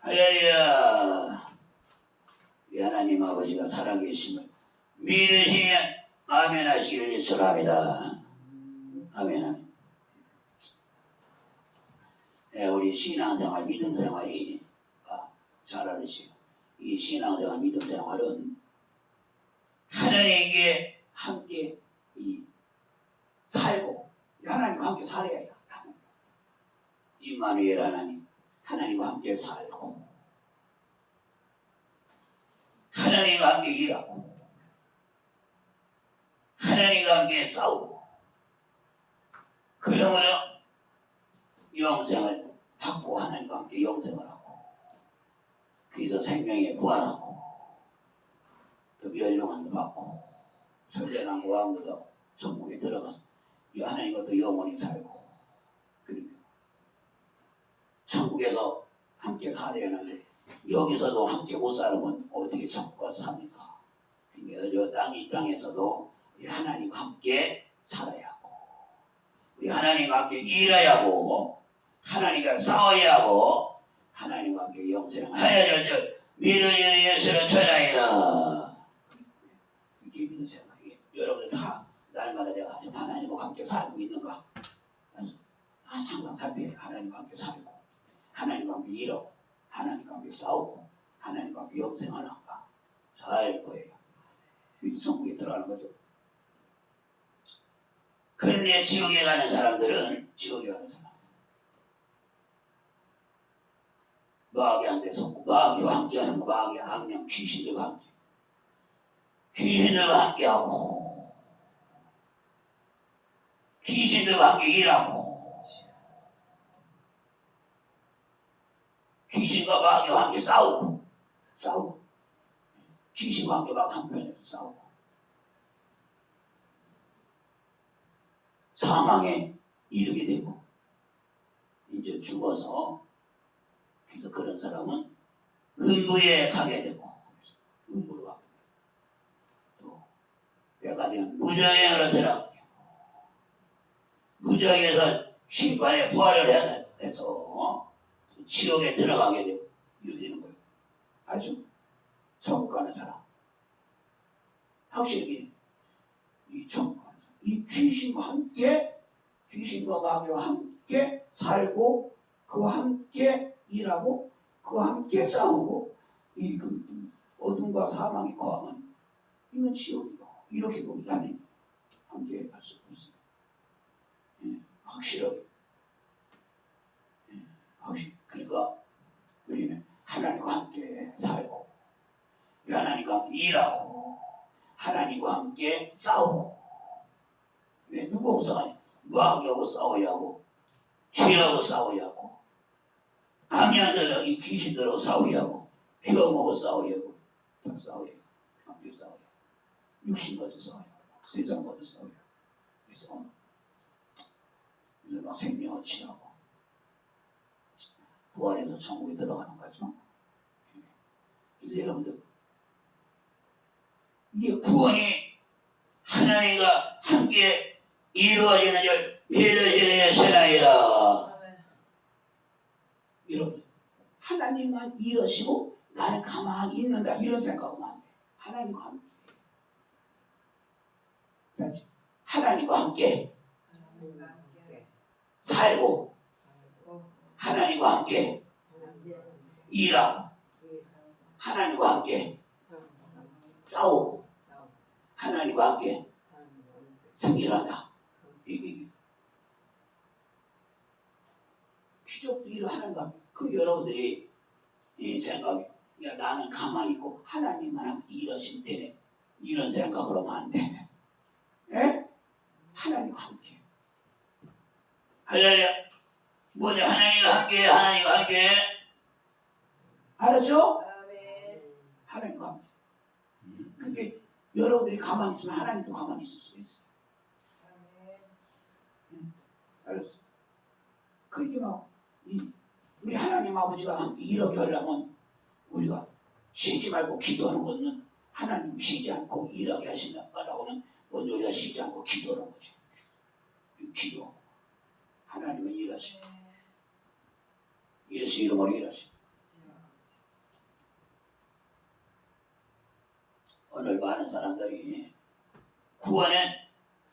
할렐루야. 우리 하나님 아버지가 살아계심을 믿으시면 아멘 하시기를 예출합니다. 아멘 아멘. 네, 우리 신앙생활, 믿음생활이 아, 잘 알으시오. 이 신앙생활, 믿음생활은 하나님께 함께 이 살고 하나님과 함께 살아야 해요. 이마누엘 하나님, 하나님과 함께 살고 하나님과 함께 일하고 하나님과 함께 싸우고 그러므로 영생을 받고 하나님과 함께 영생을 하고 그래서 생명에 부활하고 또 멸령함도 받고 선련한 고함도 하고 천국에 들어가서 이 하나님과 또 영원히 살고 그러니까 천국에서 함께 살아야 하는데 여기서도 함께 못 살으면 어떻게 천국 가서 삽니까? 그러니까 저 땅, 이 땅에서도 우리 하나님과 함께 살아야 하고 우리 하나님과 함께 일해야 하고 하나님과 싸워야 하고 하나님과 함께 영생하여야 될 믿음의 예수를 전하이다. 이게 믿음 생각이에요. 여러분들 다 날마다 내가 하나님과 함께 살고 있는가? 그래서 항상 살펴요 하나님과 함께 살고 하나님과 일하고 하나님과 함께 싸우고 하나님과 함께 영생하는가 살 거예요. 천국에 들어가는 거죠. 그런데 지옥에 가는 사람들은 지옥에 가는 사람. 마귀한테 속고 마귀와 함께하는 거 마귀 악령 귀신들과 함께. 귀신들과 함께하고 귀신들과 함께 일하고 귀신과 마귀와 함께 싸우고 싸우고. 귀신과 함께 막 한편에서 싸우고. 사망에 이르게 되고 이제 죽어서 그래서 그런 사람은 음부에 가게 되고 음부로 가게 되고. 또 내가 되면 무정행으로 들어가게 되고 무정에서 심판에 부활을 해서 지옥에 들어가게 되고 이렇게 되는 거예요. 알죠? 천국 가는 사람 확실히 이 천국 가는 사람 이 귀신과 함께 귀신과 마귀와 함께 살고 그와 함께 일하고 그와 함께 싸우고 이그 그 어둠과 사망이 거하면 이건 지옥이요. 이렇게 보기 아니 함께 할수 없습니다. 예, 확실하게 예, 확실 그러니까 우리는 하나님과 함께 살고 하나님과 함께 일하고 하나님과 함께 싸우고 왜 누구하고 싸워요? 마귀하고 싸워야 하고 죄하고 싸워야 하고 이 귀신들하고 싸워야 하고 병하고 싸워야 하고 다 싸워야 해요. 함께 싸워야 해요. 육신과도 싸워야 하고 세상과도 싸워야 하고 이 싸우는 그래서 막 생명을 취하고 부활해서 천국에 들어가는 거죠. 예. 그래서 여러분들 이게 구원이 하나님과 함께 이루어지는 줄 믿으시는 신앙이다. 여러분 하나님만 이러시고 나는 가만히 있는다 이런 생각하면 안 돼. 하나님과 함께. 하나님과 함께 살고 하나님과 함께 일하고 하나님과 함께 싸우고 하나님과 함께 승리한다. 이게 기적도 일하는 거. 그 여러분들이 이 생각이 야 나는 가만히 있고 하나님만 하면 이러시면 되네. 이런 생각으로 하면 안 돼. 예? 하나님과 함께. 할렐루야. 뭐냐 하나님과 함께 하나님과 함께 알았죠? 하나님과 함께. 근데 여러분들이 가만히 있으면 하나님도 가만히 있을 수가 있어. 알았어. 그러니까 뭐, 이 우리 하나님 아버지가 함께 이렇게 하려면 우리가 쉬지 말고 기도하는 것은 하나님 쉬지 않고 일하게 하신다라고는 먼저 우리가 쉬지 않고 기도하는 거지. 이 기도. 하나님은 일하시고 예수 이름으로 일하시. 오늘 많은 사람들이 구원은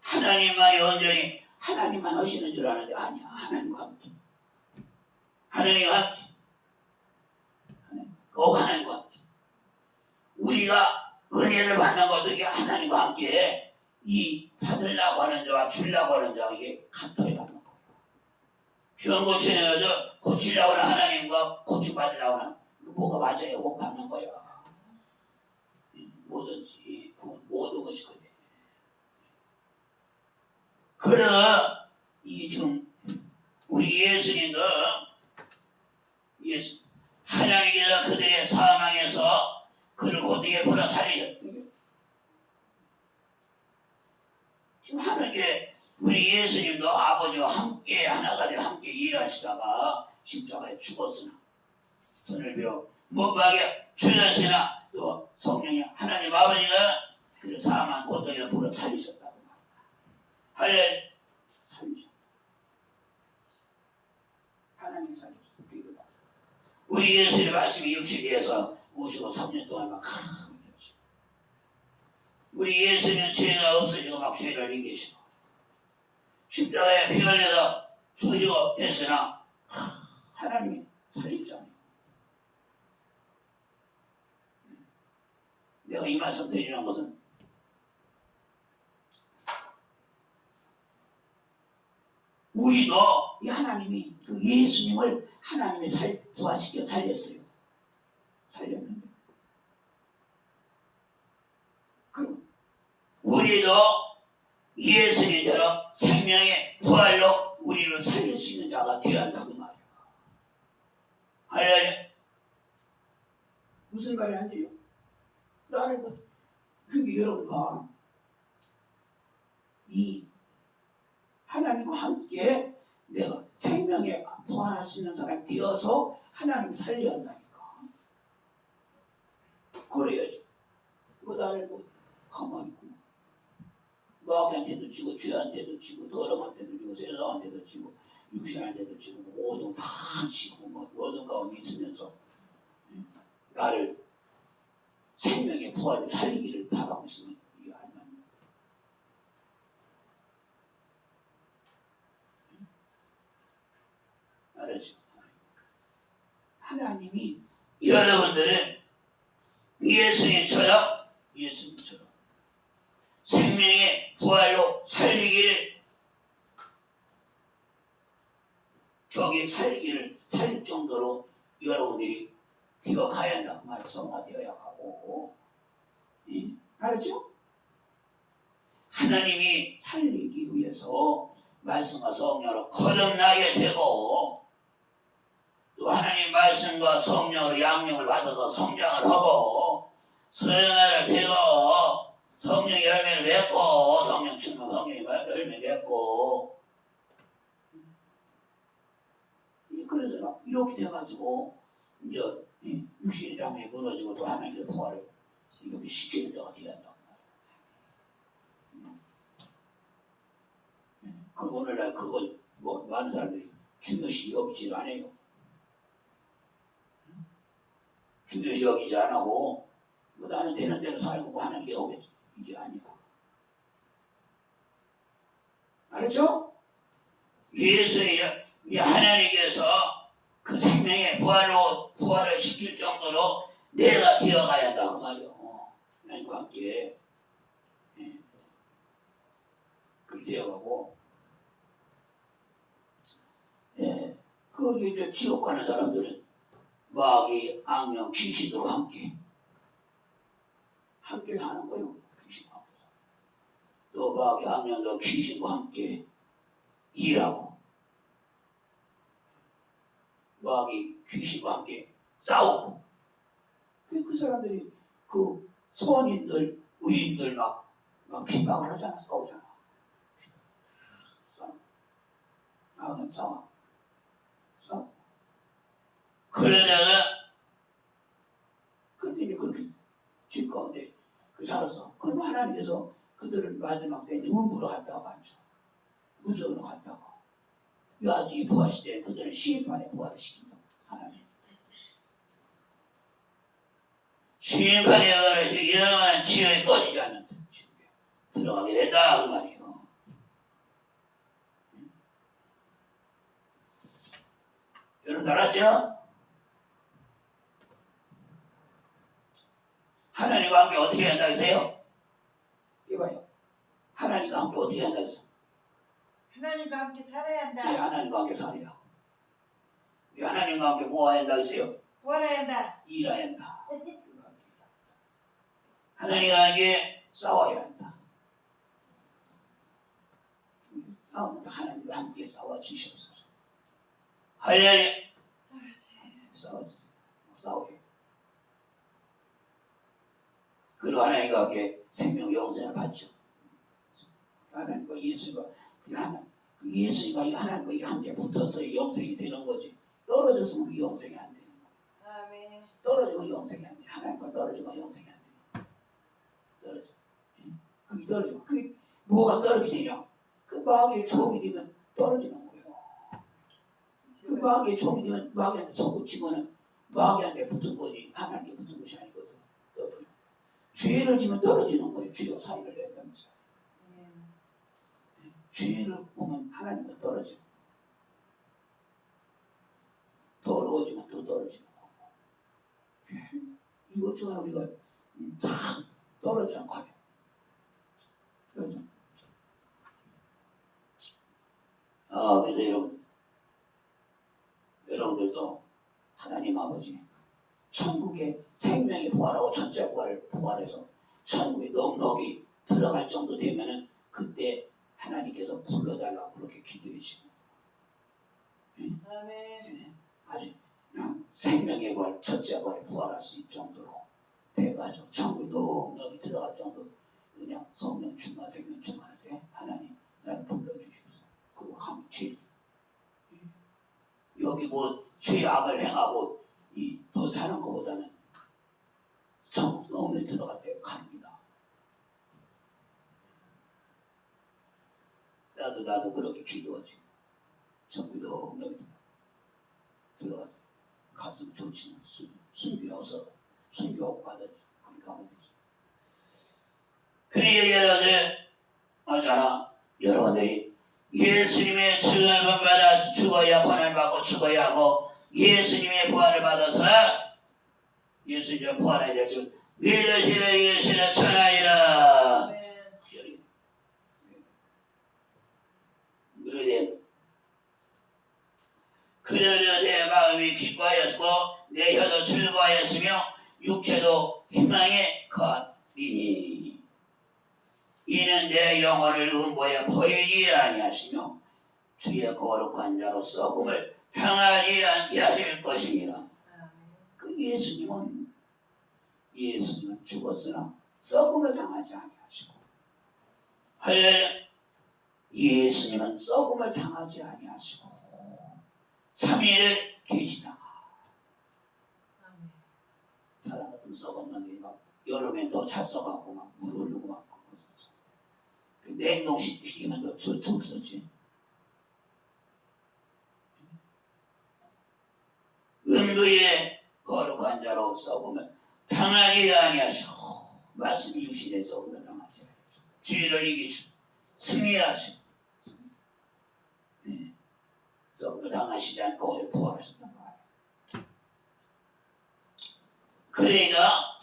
하나님만이 온전히 하나님만 하시는 줄 아는데 아니야. 하나님과 함께. 하나님과 함께. 꼭 하나님과 함께. 우리가 은혜를 받는 것도 이게 하나님과 함께 이 받으려고 하는 자와 주려고 하는 하는 거예요 병 고치는 것도 고치려고 하는 하나님과 고치받으려고 하는 그 뭐가 맞아요 못 받는 거야 뭐든지 그 모든 것이 그래. 그러 이 지금 우리 예수님도 예수 하나님께서 그들의 사망에서 그를 곧게 불어 살리셨다. 지금 하는 게 우리 예수님도 아버지와 함께 하나가 되어 함께 일하시다가 십자가에 죽었으나 손을 빌어 못 박에 죽였으나 또 성령이 하나님 아버지가 그 사망 고통에 불어 살리셨다고 말합니다. 할렐 살리셨다. 하나님 살리셨다. 우리 예수의 말씀이 육신에서 53년 동안 막 우리 예수는 죄가 없어지고 막 죄를 이기시고 십자가에 피 흘려서 죽어지고 했으나 하나님이 살리잖아요. 내가 이 말씀 드리는 것은 우리도 이 하나님이 그 예수님을 하나님이 살 부활시켜 살렸어요. 살렸는데 그 우리도 예수님처럼 생명의 부활로 우리를 살릴 수 있는 자가 되어야 한다고 말이야. 할렐루야. 무슨 말이 안 돼요? 나는 그, 그게 여러분과 이 하나님과 함께 내가 생명에 부활할 수 있는 사람이 되어서 하나님 살려야 한다니까. 그래야지. 그 나를 뭐 가만히 있고 마귀한테도 지고 죄한테도 지고 더러한테도 지고 세상한테도 지고 육신한테도 지고 모든 다 지고 뭐 모든 가운데 있으면서 나를 생명의 부활을 살리기를 바라고 있으면 이게 안 맞는 거예요. 알았죠? 하나님이 여러분들은 예수님처럼 예수님처럼 생명의 부활로 살리기를 저기 살리기를 살릴 정도로 여러분들이 되어가야 한다 그 말이 성화되어야 하고 예? 알았죠? 하나님이 살리기 위해서 말씀과 성령으로 거듭나게 되고 또 하나님 말씀과 성령으로 양육을 받아서 성장을 하고 소연을 되고 성령 열매를 맺고 성령 충만 성령 열매 맺고 예, 그래서 막 이렇게 돼가지고 이제 이 육신의 장에 무너지고 또 하나님의 부활을 이렇게 시키는 되어야 한다고 말이에요. 예, 그 오늘날 그걸 뭐 많은 사람들이 중요시 여기지 않아요. 중요시 여기지 안 하고 뭐 나는 되는 대로 살고 뭐 하는 게 오겠지 이게 아니고 알았죠? 이 하나님께서 그 생명의 부활로 부활을 시킬 정도로 내가 되어가야 한다 그 말이요. 하나님과 함께 예. 그 되어가고 예. 그 이제 지옥 가는 사람들은 마귀, 악령, 귀신들과 함께 함께 하는 거예요. 마귀, 악령도 귀신과 함께 일하고 마귀, 귀신과 함께 싸우고 그, 그 사람들이 그 선인들, 의인들 막, 막 핍박을 하잖아, 싸우잖아. 나가서 싸워. 싸워. 그러다가 근데 이제 그렇게 집 가운데 그 살았어. 그럼 하나님께서 그들을 마지막 때 음부로 갔다가 앉아. 무적으로 갔다가 이 아직 이 부활시대에 그들을 심판에 부활을 시킨다. 하나님. 심판의 날에서 영원한 지옥에 꺼지지 않는 지옥에 들어가게 된다 그 말이에요. 여러분 알았죠? 하나님과 함께 어떻게 한다 했어요? 함께 어떻게 했어? 하나님과 함께 살아야 예, 한다. 하나님과 함께 살아요. 왜 하나님과 함께 뭐 해야 한다 했어요? 구하라 한다. 일해야 한다. 하나님과 함께 싸워야 한다. 싸우면 하나님과 함께 싸워 주시옵소서. 할렐루야. 아, 참. 싸워 싸워요. 그리고 하나님과 함께 생명 영생을 받죠. 하나님과 예수가 그 하나님 그 예수가 이 하나님과 함께 붙어서 영생이 되는 거지. 떨어졌으면 그 영생이 안 되는 거야. 아멘. 떨어지면 영생이 안 돼. 하나님과 떨어지면 영생이 안 돼. 떨어져. 예? 그게 떨어지면 그게 뭐가 떨어지냐? 그 마귀의 종이 되면 떨어지는 거예요. 그 마귀의 종이 되면 마귀한테 속붙이고는 마귀한테 붙은 거지 하나님께 붙은 것이 아니거든. 떨어지는. 죄를 지면 떨어지는 거예요. 죄와 사이를 낸다면서. 죄를 보면 하나님과 거예요. 더러워지면 또 떨어지는 거고. 예? 이것저것 우리가 음, 다 떨어져 가요. 그래서 아 그래서 여러분 여러분들도 하나님 아버지 천국의 생명의 부활하고 천체 부활 부활해서 천국에 넉넉히 들어갈 정도 되면은 그때 하나님께서 불러달라고 그렇게 기도해주시고 아멘. 예, 아주 그냥 생명의 부활 첫째 부활에 부활할 수 있을 정도로 돼가지고 천국에 넉넉히 들어갈 정도 그냥 성령 충만되면 충만할 때 하나님 나를 불러주십시오. 그거 하면 죄 여기 뭐 죄악을 행하고 이더 사는 것보다는 천국 너무에 들어갈 때 갑니다. 나도 나도 그렇게 기도하지. 천국에 넉넉히 들어가 갔으면 좋지만 숨, 숨겨서 숨겨하고 가든지 그렇게 하면 되지. 그러니 여러분들 하잖아 여러분들이 예수님의 증언을 받아 죽어야 권한을 받고 죽어야 하고 예수님의 부활을 받아서 예수님의 부활에 대해서 믿으시는 예수는 천하이라 그러되 그러려 내 마음이 기뻐하였고 내 혀도 즐거하였으며 육체도 희망에 걷리니 이는 내 영혼을 음보에 버리지 아니하시며 주의 거룩한 자로 썩음을 평하지 않게 하실 것이니라. 그 예수님은 예수님은 죽었으나 썩음을 당하지 아니하시고 할렐루야 예수님은 썩음을 당하지 아니하시고 3일을 계시다가. 사람 같은 썩었는데 막 여름에 더잘 썩갖고 막물 흐르고 막 그랬었죠 그 냉동시키면 더더 썼지 음부의 거룩한 자로 썩으면 당하게 아니하시고 말씀이 유신에 썩으면 당하지 아니하시고 죄를 이기시고 승리하시고 네. 썩으면 당하시지 않고 오늘 부활하셨단 말이에요. 그러니까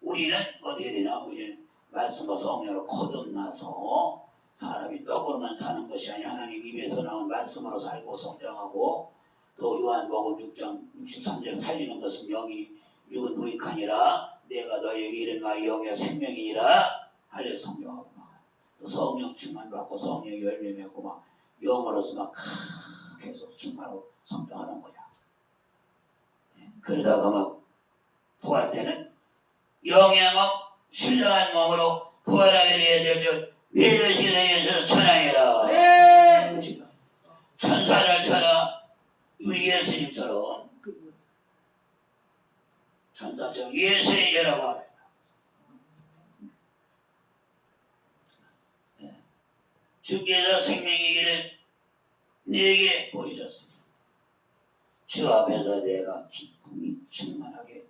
우리는 어떻게 되냐 우리는 말씀과 성령으로 거듭나서 사람이 떡으로만 사는 것이 아니라 하나님 입에서 나온 말씀으로 살고 성장하고 또 요한복음 6장 63절 살리는 것은 영이 육은 무익하니라. 내가 너에게 이른 말이 영의 생명이니라. 할래 성령하고 막또 성령 충만 받고 성령 열매 맺고 막 영으로서 막 계속 충만하고 성장하는 거야 예, 그러다가 막 부활 때는 영양업 신령한 몸으로 부활하게 되어야 될줄 믿으시는 예수 천하이라 아멘. 그것이다. 천사를 쳐라 우리 예수님처럼 천사처럼 예수님이라고 하라 예. 주께서 생명의 길을 네게 보이셨습니다. 주 앞에서 내가 기쁨이 충만하게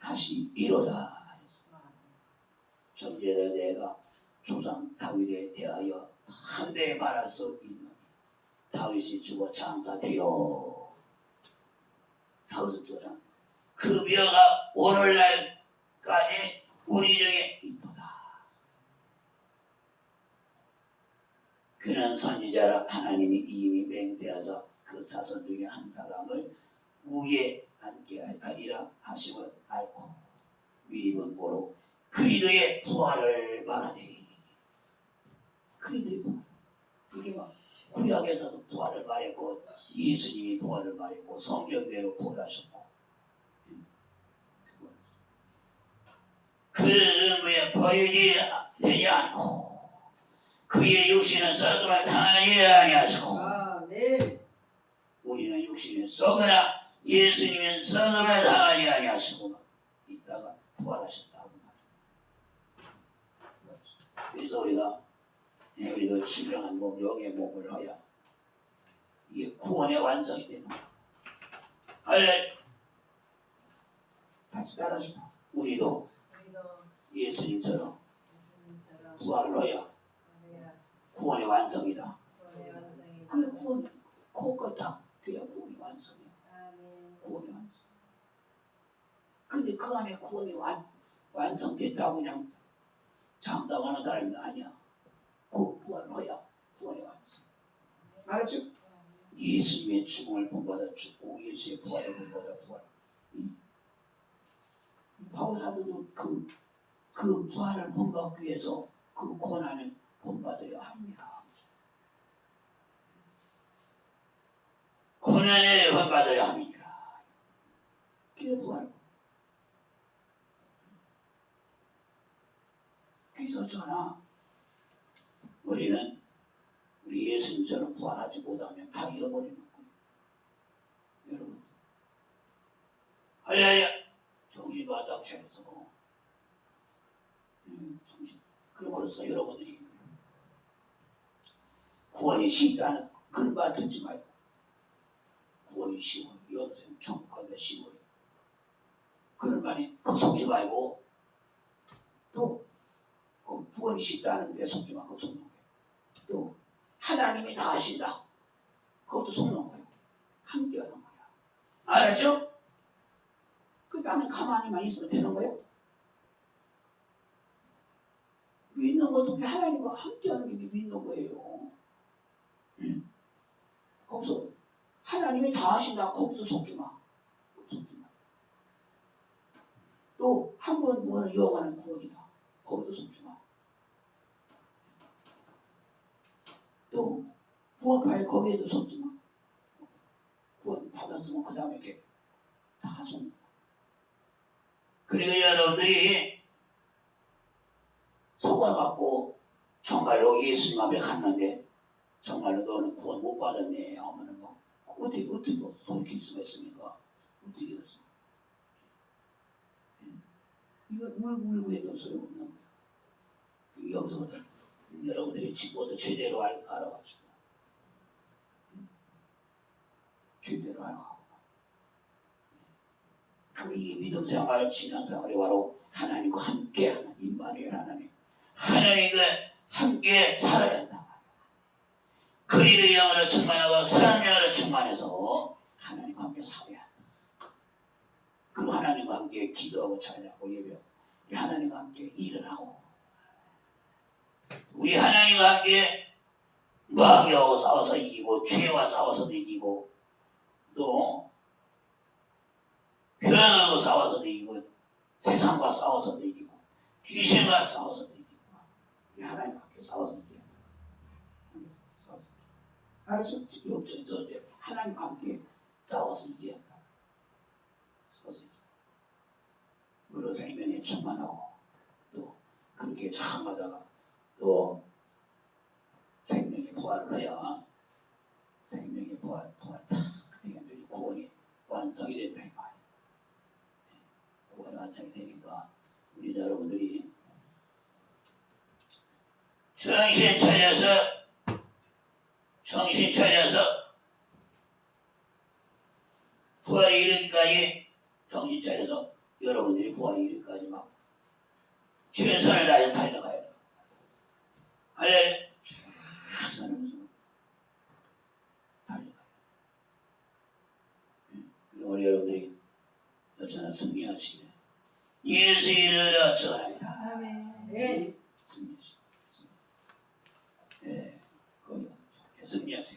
다시 이루다 정죄를 내가 조상 다윗에 대하여 한대에 말할 수 있는 다윗이 죽어 장사되어 다윗은 또한 그 뼈가 오늘날까지 우리 중에 있도다 그는 선지자라 하나님이 이미 맹세하사 그 사선 중에 한 사람을 위에 앉게 하리라 하심을 알고 미리 본 보로 그리스도의 부활을 말하되 그리스도의 부활. 이게 막 구약에서도 부활을 말했고 예수님이 부활을 말했고 성경대로 부활하셨고. 그는 왜 버리지 되지 않고 그의 육신은 썩음을 당하지 아니하시고 아멘. 우리는 육신이 썩으나 예수님은 썩음을 당하지 아니하시고 이따가 부활하셨다고 말이에요. 그래서 우리가 예, 우리도 신령한 몸, 영의 몸을 하여 이게 구원의 완성이 되는 거야. 할래 같이 따라서 우리도 우리도 예수님처럼 부활을 하여 구원의 완성이다. 구원의 완성이 그 구원 그거 딱 그야 구원이 완성이야. 구원이 완성. 근데 그 안에 구원이 완, 완성됐다고 그냥 장담하는 사람이 아니야. 그 부활해야 구원이 완성. 알았죠? 예수님의 죽음을 본받아 죽고 예수의 부활을 본받아 부활. 바울 사도도 그, 그 부활을 본받기 위해서 그 고난을 본받아야 합니다. 고난을 본받아야 합니다. 그게 부활. 그래서 저나 우리는 우리 예수님처럼 부활하지 못하면 다 잃어버리는 거예요. 여러분. 할렐루야. 정신 바닥 차려서. 음, 정신. 그럼으로써 여러분들이 구원이 쉽다는 그런 말 듣지 말고 구원이 쉬워요. 영생 천국 가기가 쉬워요. 그런 말이 그 속지 말고 또그 구원이 쉽다는 데 속지 말고 속는 거예요. 또 하나님이 다 하신다. 그것도 속는 거예요. 함께 하는 거야. 알았죠? 그 나는 가만히만 있으면 되는 거예요? 믿는 것도 하나님과 함께 하는 게 믿는 거예요. 응? 거기서 하나님이 다 하신다. 거기도 속지 마. 속지 마. 또 한 번 구원은 영원한 구원이다. 거기도 속지 마. 또 구원파에 거기에도 속지 마. 구원 받았으면 그 다음에 이렇게 다 속는다. 그리고 여러분들이 속아갖고 정말로 예수님 앞에 갔는데 정말로 너는 구원 못 받았네 하면은 뭐 어떻게 어떻게 돌이킬 수가 있습니까? 어떻게 했어? 이거 울고 해도 소용없는 거야. 그 여기서부터 여러분들이 지금부터 제대로 알, 알아가지고 제대로 알아가고 그이 믿음 생활, 신앙 생활이 바로 하나님과 함께 하는 임마누엘 하나님 하나님과 함께 살아야. 그리를 영으로 충만하고 사랑 영으로 충만해서 하나님과 함께 살아야 한다. 그리고 하나님과 함께 기도하고 찬양하고 예배하고 하나님과 함께 일을 하고 우리 하나님과 함께 마귀하고 싸워서 이기고 죄와 싸워서 이기고 또 변하고 싸워서 이기고 세상과 싸워서 이기고 귀신과 싸워서 이기고 우리 하나님과 함께 싸워서 이기고 역전도 이제 하나님과 함께 싸워서 이겨야 한다. 싸워서 이겨. 여러 생명에 충만하고 또 그렇게 참하다가 또 생명의 부활을 해야 생명의 부활, 부활 다 되지 구원이 완성이 된다 이 말이야. 구원이 완성이 되니까 우리 여러분들이 정신 차려서 정신 차려서 부활이 이르기까지 정신 차려서 여러분들이 부활이 이르기까지 막 최선을 다해 달려가야 돼. 할렐 최선을 달려가야 돼. 우리 여러분들이 여전히 승리하시기를 예수 이름으로 축원합니다. 아멘. 네. 승리하시기. Yes.